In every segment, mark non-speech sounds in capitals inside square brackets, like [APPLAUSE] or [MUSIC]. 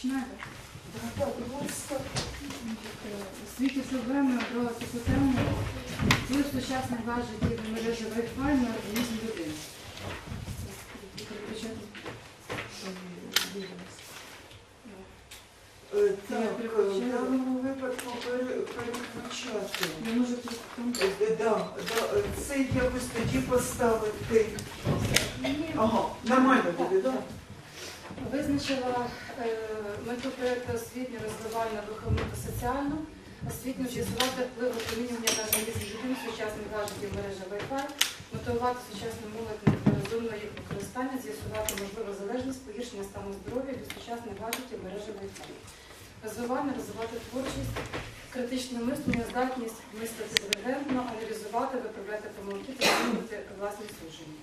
Починаєте? Так, будь ласка. Світі проблеми про тему вплив сучасних гаджетів і мережі Wi-Fi на організм людини. Е, Так, в даному випадку переключати. Я можу тут. Е, Да, да, е, це якось тоді поставити. Ага, нормально буде, так? Визначила е, мету проєкту освітню, розвивальну, виховну та соціальну. Освітню з'ясувати вплив опромінювання на організм людини сучасних гаджетів мережі Wi-Fi, мотивувати сучасну молодь на розумне їх використання, з'ясувати можливу залежність, погіршення стану здоров'я від сучасних гаджетів мережі Wi-Fi. Розвивання, розвивати творчість, критичне мислення, здатність мислити дивергентно, аналізувати, виправляти помилки та змінювати власні судження.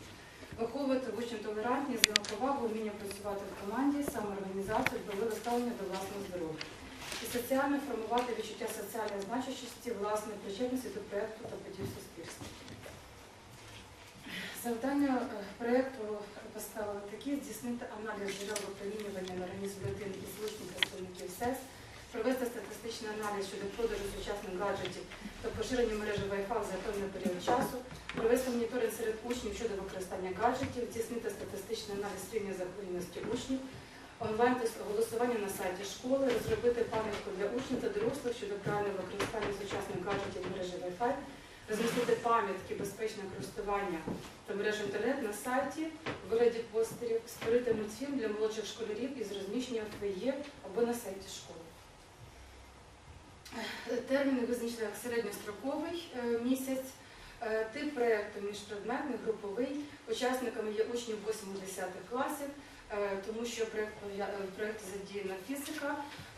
Виховувати в учнів толерантність, взаємоповагу, вміння працювати в команді, самоорганізацію, дбайливе ставлення до власного здоров'я. І соціально формувати відчуття соціальної значущості, власної причетності до проєкту та подій в суспільстві. Завдання е, проєкту поставили такі здійснити аналіз джерел опромінювання на організм людини і злучних представників СЕС, провести статистичний аналіз щодо продажу сучасних гаджетів та поширення мережі Wi-Fi за певний період часу, провести моніторинг серед учнів щодо використання гаджетів, здійснити статистичний аналіз рівня захворюваності учнів, онлайн-тест голосування на сайті школи, розробити пам'ятку для учнів та дорослих щодо правильного використання сучасних гаджетів мережі Wi-Fi, розмістити пам'ятки безпечного користування та мережі інтернет на сайті в вигляді постерів, створити мультфільм для молодших школярів із розміщення в фоє або на сайті школи. Терміни визначили як середньостроковий е, місяць, Тип проєкту міжпредметний, груповий. Учасниками є учні 8-10 класів, е, тому що проєкт е, в проєкті задіяна фізика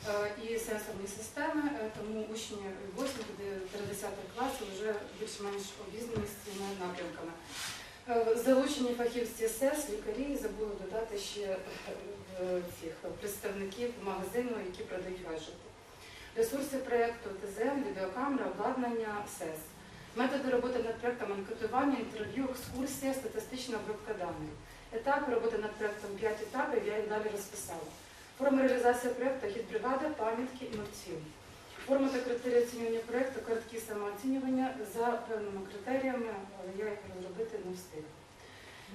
е, і сенсорні системи, е, тому учні 8-10 класів вже більш-менш обізнані з цими напрямками. Е, Залучені фахівці СЕС, лікарі, забули додати ще е, е, цих представників магазину, які продають гаджети. Ресурси проєкту ТЗМ, відеокамера, обладнання СЕС. Методи роботи над проєктом анкетування, інтерв'ю, екскурсія, статистична обробка даних. Етапи роботи над проєктом 5 етапів, я їх далі розписала. Форма реалізації проєкту, хід бригада, пам'ятки і мультфільм. Форма та критерії оцінювання проєкту, картки самооцінювання за певними критеріями, але я їх розробити не встигла.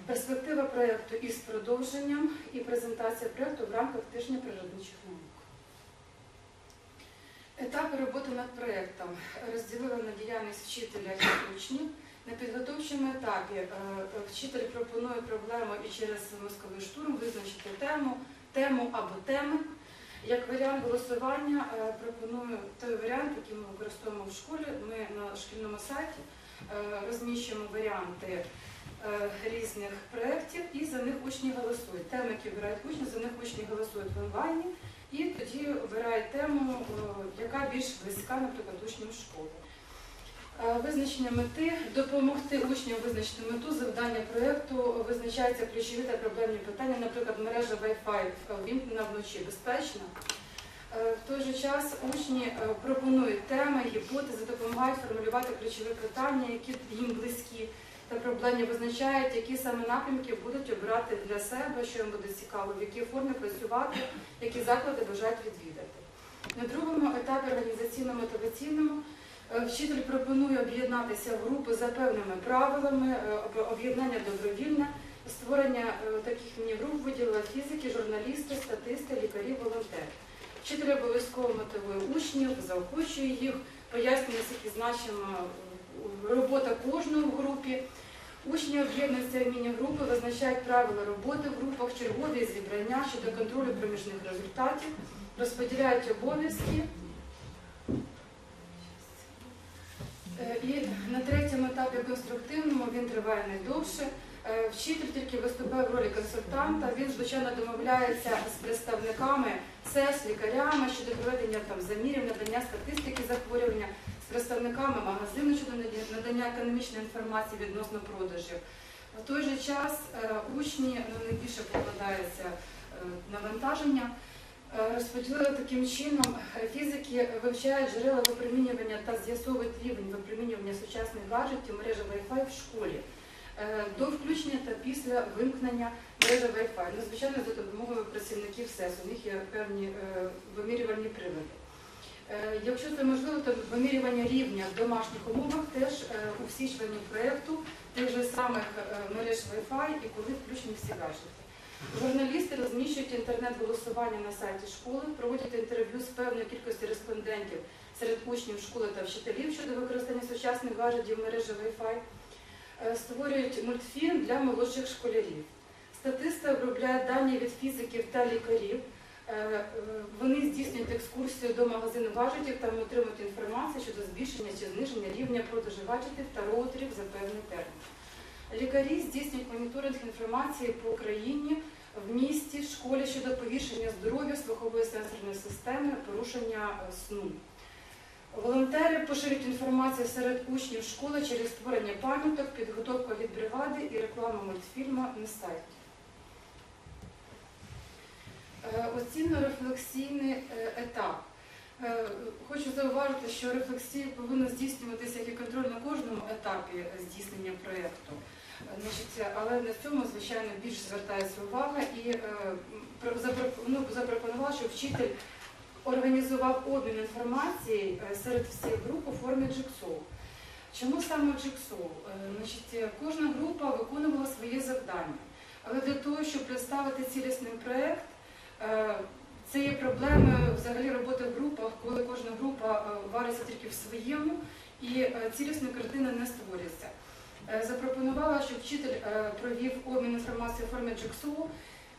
Перспектива проєкту із продовженням і презентація проєкту в рамках тижня природничих наук. Етапи роботи над проєктом розділили на діяльність вчителя і учнів. На підготовчому етапі е, вчитель пропонує проблему і через мозковий штурм визначити тему, тему або теми. Як варіант голосування е, пропоную той варіант, який ми використовуємо в школі. Ми на шкільному сайті е, розміщуємо варіанти е, різних проєктів і за них учні голосують. Теми, які обирають учні, за них учні голосують в онлайні. І тоді обирають тему, е, яка більш близька, наприклад, учням школи. Е, Визначення мети допомогти учням визначити мету завдання проєкту визначаються ключові та проблемні питання, наприклад, мережа Wi-Fi вімкнена вночі безпечна. Е, В той же час учні пропонують теми, гіпотези, допомагають формулювати ключові питання, які їм близькі та проблемні визначають, які саме напрямки будуть обирати для себе, що їм буде цікаво, в якій формі працювати, які заклади бажають відвідати. На другому етапі організаційно-мотиваційному е, вчитель пропонує об'єднатися в групи за певними правилами, е, об'єднання добровільне, створення е, таких міні-груп виділила фізики, журналісти, статисти, лікарі, волонтери. Вчитель обов'язково мотивує учнів, заохочує їх, пояснює, наскільки значима робота кожної в групі. Учні об'єднуються в міні-групи, визначають правила роботи в групах, чергові зібрання щодо контролю проміжних результатів, розподіляють обов'язки. Е, І на третьому етапі конструктивному він триває найдовше. Е, Вчитель тільки виступає в ролі консультанта. Він, звичайно, домовляється з представниками СЕС, лікарями щодо проведення там замірів, надання статистики захворювання, з представниками магазину щодо надання- економічної інформації відносно продажів. В той же час е, учні ну, найбільше покладається е, навантаження. Е, Розподілили таким чином, фізики вивчають джерела випромінювання та з'ясовують рівень випромінювання сучасних гаджетів мережі Wi-Fi в школі. До включення та після вимкнення мережі Wi-Fi. Ну, звичайно, за допомогою працівників СЕС. У них є певні вимірювальні прилади. Е, Якщо це можливо, то вимірювання рівня в домашніх умовах теж е, у всіх членів проєкту, тих же самих е, мереж Wi-Fi і коли включені всі гаджети. Журналісти розміщують інтернет-голосування на сайті школи, проводять інтерв'ю з певною кількістю респондентів серед учнів школи та вчителів щодо використання сучасних гаджетів мережі Wi-Fi, створюють мультфільм для молодших школярів. Статисти обробляють дані від фізиків та лікарів. Е, е, Вони здійснюють екскурсію до магазину гаджетів та отримують інформацію щодо збільшення чи зниження рівня продажу гаджетів та роутерів за певний термін. Лікарі здійснюють моніторинг інформації по країні, в місті, школі щодо погіршення здоров'я, слухової сенсорної системи, порушення е, сну. Волонтери поширюють інформацію серед учнів школи через створення пам'яток, підготовку від бригади і рекламу мультфільму на сайті. Е, Оцінно-рефлексійний е, етап. Е, Хочу зауважити, що рефлексія повинна здійснюватися як і контроль на кожному етапі здійснення проєкту. Але на цьому, звичайно, більш звертається увага і ну, запропонувала, щоб вчитель організував обмін інформації серед всіх груп у формі джиксоу. Чому саме джиксоу? Кожна група виконувала своє завдання. Але для того, щоб представити цілісний проєкт, це є проблеми взагалі роботи в групах, коли кожна група е, вариться тільки в своєму і е, цілісна картина не створюється. Е, Запропонувала, щоб вчитель е, провів обмін інформацією у формі джиксоу.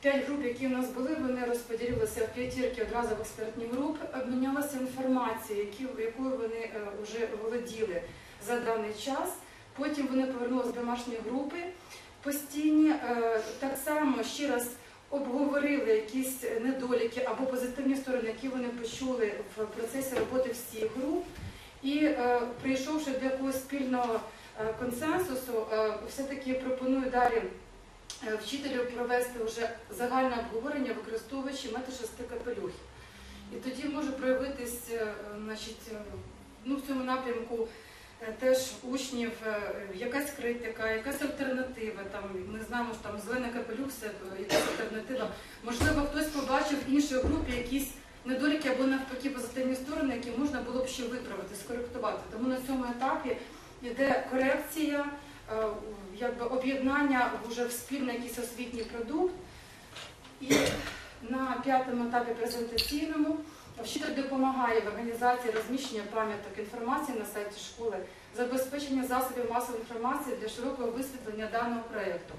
П'ять груп, які в нас були, вони розподілилися в п'ятірки одразу в експертні групи, обмінялися інформацією, якою вони е, вже володіли за даний час. Потім вони повернулися в домашні групи постійні. Е, Так само ще раз обговорили якісь недоліки або позитивні сторони, які вони почули в процесі роботи всіх груп. І е, прийшовши до якогось спільного е, консенсусу, е, все-таки пропоную далі вчителю провести вже загальне обговорення, використовуючи метод шести капелюхів. І тоді може проявитись значить, ну, в цьому напрямку теж учнів е, якась критика, якась альтернатива. Там, ми знаємо, що там зелений капелюх це е, якась альтернатива. Можливо, хтось побачив в іншій групі якісь недоліки або навпаки позитивні сторони, які можна було б ще виправити, скоректувати. Тому на цьому етапі йде корекція, е, якби об'єднання вже в спільний якийсь освітній продукт. І на п'ятому етапі презентаційному вчитель допомагає в організації розміщення пам'яток інформації на сайті школи, забезпечення засобів масової інформації для широкого висвітлення даного проєкту,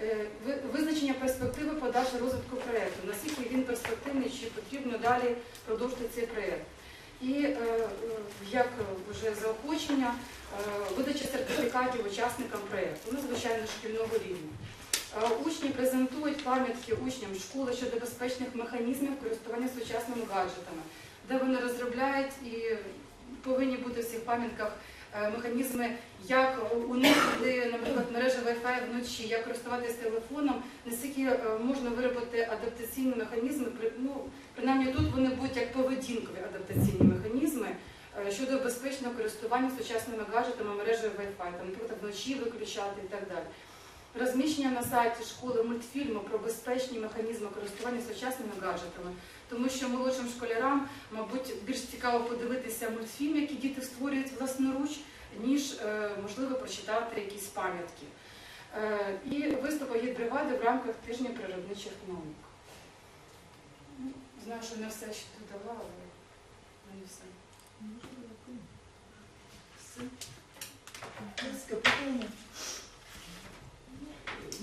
Е, визначення перспективи подальшого розвитку проєкту, наскільки він перспективний, чи потрібно далі продовжити цей проєкт. І е, е, як вже заохочення, видача сертифікатів учасникам проєкту, ну, звичайно, шкільного рівня. Е, Учні презентують пам'ятки учням школи щодо безпечних механізмів користування сучасними гаджетами, де вони розробляють і повинні бути в цих пам'ятках е, механізми, як уникнути, наприклад, мережі Wi-Fi вночі, як користуватися телефоном, наскільки е, можна виробити адаптаційні механізми. Ну, принаймні тут вони будуть як поведінкові адаптаційні механізми щодо безпечного користування сучасними гаджетами мережею Wi-Fi, там, наприклад, вночі виключати і так далі. Розміщення на сайті школи мультфільму про безпечні механізми користування сучасними гаджетами, тому що молодшим школярам, мабуть, більш цікаво подивитися мультфільм, який діти створюють власноруч, ніж е, можливо прочитати якісь пам'ятки. Е, І виступи є бригади в рамках тижня природничих наук. Ну, Знаю, що не все ще додала, але не все. Все. Питання.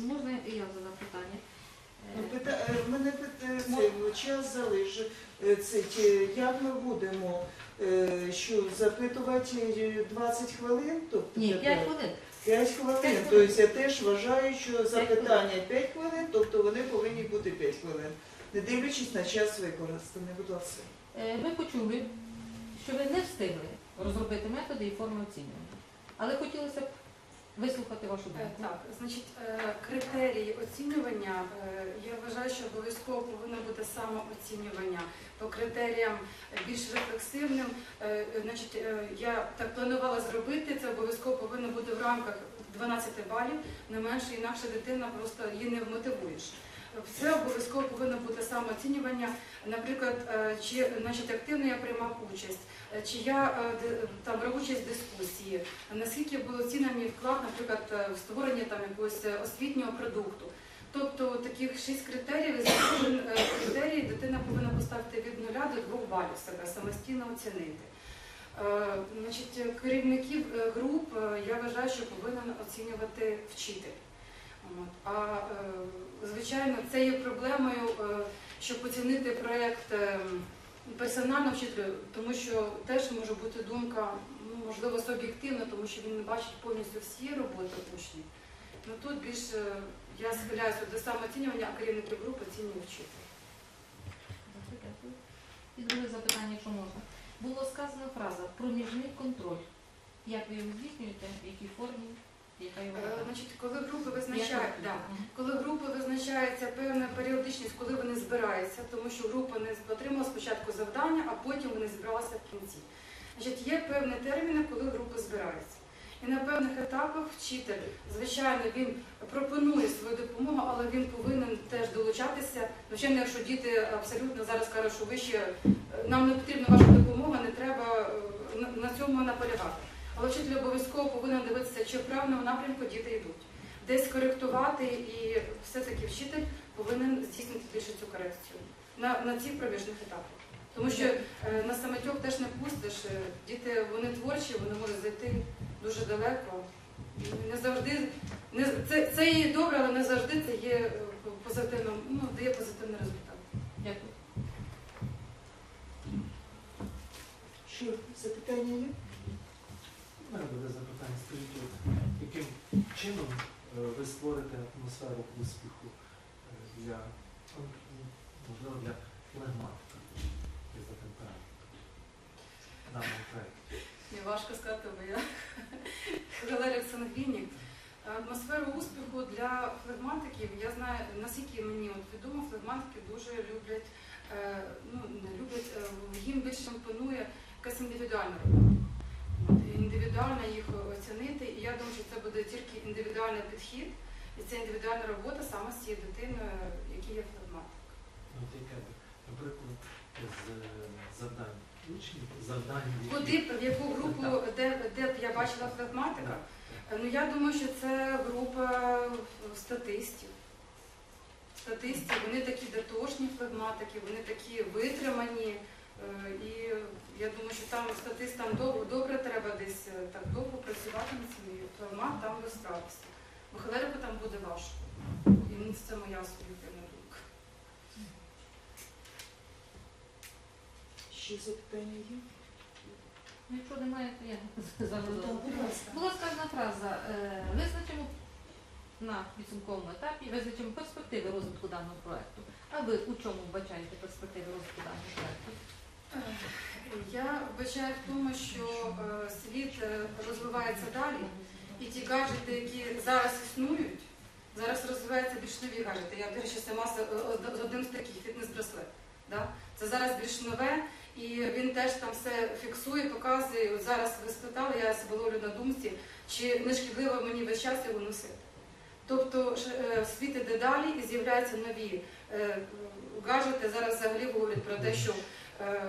Можна і я задам питання? Ну, Е, пита- е, мене ну, час залежить. Е, як ми будемо е, що запитувати е, 20 хвилин? Тобто Ні, 5 хвилин. 5 хвилин. Тобто я теж вважаю, що запитання 5 хвилин, тобто вони повинні бути 5 хвилин. Не дивлячись на час використаний, будь ласка. Е, Ми почули, що ви не встигли розробити методи і форми оцінювання. Але хотілося б вислухати вашу Е, думку. Так, значить, е, критерії. оцінювання, е, я вважаю, що обов'язково повинно бути самооцінювання по критеріям більш рефлексивним. Е, Значить, е, я так планувала зробити, це обов'язково повинно бути в рамках 12 балів, не менше, інакше дитина просто її не вмотивуєш. Це обов'язково повинно бути самооцінювання. Наприклад, е, чи значить, активно я приймав участь, е, чи я е, там брав участь в дискусії, наскільки було був оцінений вклад, наприклад, в створенні там якогось освітнього продукту. Тобто таких шість критеріїв, за кожен критерій дитина повинна поставити від нуля до двох балів себе, самостійно оцінити. Значить, керівників груп я вважаю, що повинен оцінювати вчитель. А звичайно, це є проблемою, щоб оцінити проєкт е, персонально вчителю, тому що теж може бути думка, ну, можливо, суб'єктивна, тому що він не бачить повністю всі роботи учнів. Ну тут більше я схиляюся до самооцінювання, а керівники груп оцінює вчитель. І друге запитання, якщо можна. Було сказана фраза проміжний контроль. Як ви його здійснюєте, в якій формі, Е? Значить, коли групи визначають, да, коли групи визначається певна періодичність, коли вони збираються, тому що група не отримала спочатку завдання, а потім вони збиралися в кінці. Значить, є певні терміни, коли групи збираються. І на певних етапах вчитель, звичайно, він пропонує свою допомогу, але він повинен теж долучатися. Звичайно, якщо діти абсолютно зараз кажуть, що ви ще е, нам не потрібна ваша допомога, не треба е, на цьому наполягати. Але вчитель обов'язково повинен дивитися, чи в правильному напрямку діти йдуть. Десь коректувати, і все-таки вчитель повинен здійснити більше цю корекцію на, на цих проміжних етапах. Тому що е, на самотьок теж не пустиш. е, Діти вони творчі, вони можуть зайти дуже далеко. Не завжди не це, це є добре, але не завжди це є е, позитивно, ну, дає позитивний результат. Дякую. Що, запитання є? Мене буде запитання, скажіть, яким чином е, ви створите атмосферу успіху е, для, ну, можливо, для флегматика і за в даному проєкті? Мені важко сказати, бо я [LAUGHS] Валерій Сангвінік. Атмосферу успіху для флегматиків, я знаю, наскільки мені от відомо, флегматики дуже люблять, е, ну не люблять, їм більше імпонує якась індивідуальна робота. Індивідуально їх оцінити. І я думаю, що це буде тільки індивідуальний підхід, і це індивідуальна робота саме з цією дитиною, який є флегматик. Ну, от яке наприклад, з е, завдань учнів, завдань, які- Куди в яку групу, де, де б я бачила флегматика? Ну я думаю, що це група статистів. Статистів, вони такі дотошні флегматики, вони такі витримані. Е, І я думаю, що там статистам довго добре треба десь е, так довго працювати над цим. і Флегмат там ви справитися. Бо холерику там буде важко. І ну, це моя суб'єктивна думка. Ще запитання є? Ну, Якщо немає, то я [LAUGHS] ласка. Була сказана фраза е, визначимо на підсумковому етапі, визначимо перспективи розвитку даного проекту. А ви у чому вбачаєте перспективи розвитку Я вбачаю в тому, що е, світ е, розвивається далі. І ті гаджети, які зараз існують, зараз розвиваються більш нові гаджети. Я, до речі, сама з з одним з таких фітнес-браслет. Да? Це зараз більш нове, і він теж там все фіксує, показує. От зараз ви спитали, я себе ловлю на думці, чи не шкідливо мені весь час його носити. Тобто е, світ іде далі і з'являються нові е, гаджети. Зараз взагалі говорять про те, що е,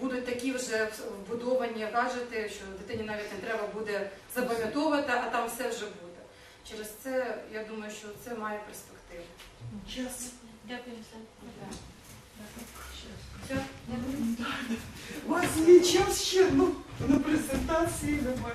будуть такі вже вбудовані гаджети, що дитині навіть не треба буде запам'ятовувати, а там все вже буде. Через це я думаю, що це має перспективу. Час. Дякую. Все? У вас є час ще, ну, на презентації немає.